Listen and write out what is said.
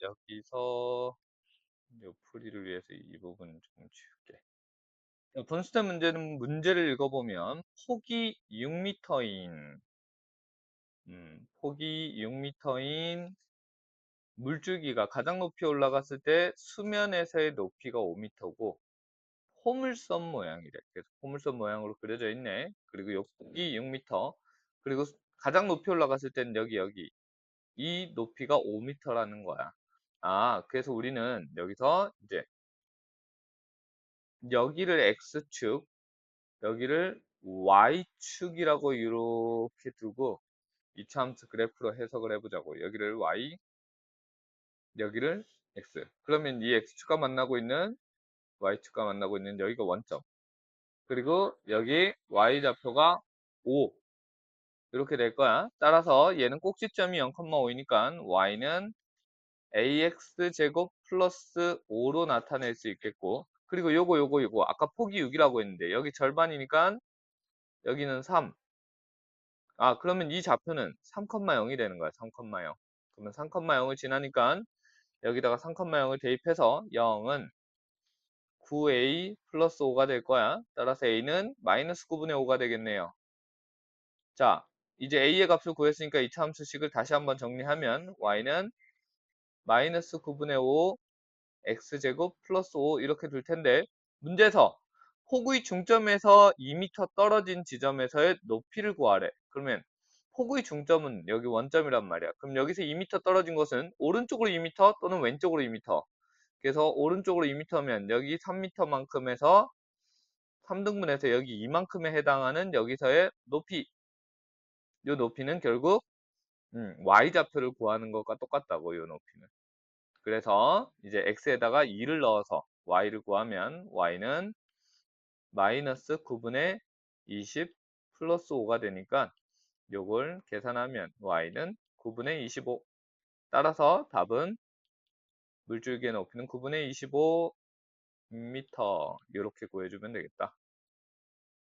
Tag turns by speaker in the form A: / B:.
A: 여기서 요 풀이를 위해서 이 부분 좀 지울게. 분수대 문제는 문제를 읽어보면 폭이 6m인 음, 폭이 6m인 물줄기가 가장 높이 올라갔을 때 수면에서의 높이가 5m고 포물선 모양이래. 그래서 포물선 모양으로 그려져 있네. 그리고 여기 6m. 그리고 가장 높이 올라갔을 때는 여기 여기 이 높이가 5m라는 거야. 아, 그래서 우리는 여기서 이제 여기를 x축, 여기를 y축이라고 이렇게 두고 이차함수 그래프로 해석을 해보자고. 여기를 y, 여기를 x. 그러면 이 x축과 만나고 있는 y축과 만나고 있는 여기가 원점. 그리고 여기 y좌표가 5. 이렇게 될 거야. 따라서 얘는 꼭지점이 0,5이니까 y는 ax제곱 플러스 5로 나타낼 수 있겠고 그리고 요거 요거 요거 아까 폭이 6이라고 했는데 여기 절반이니까 여기는 3. 아 그러면 이 좌표는 3,0이 되는 거야. 3,0. 그러면 3,0을 지나니까 여기다가 3,0을 대입해서 0은 9a 플러스 5가 될 거야. 따라서 a는 마이너스 9분의 5가 되겠네요. 자, 이제 a의 값을 구했으니까 이차 함수식을 다시 한번 정리하면 y는 마이너스 9분의 5 x제곱 플러스 5 이렇게 둘 텐데 문제에서 폭의 중점에서 2m 떨어진 지점에서의 높이를 구하래. 그러면 폭의 중점은 여기 원점이란 말이야. 그럼 여기서 2m 떨어진 것은 오른쪽으로 2m 또는 왼쪽으로 2m. 그래서 오른쪽으로 2m면 여기 3m만큼에서 3등분해서 여기 이만큼에 해당하는 여기서의 높이. 이 높이는 결국 음, y좌표를 구하는 것과 똑같다고 이 높이는. 그래서 이제 x에다가 2를 넣어서 y를 구하면 y는 마이너스 9분의 20 플러스 5가 되니까 요걸 계산하면 y는 9분의 25 따라서 답은 물줄기의 높이는 9분의 25m 이렇게 구해주면 되겠다.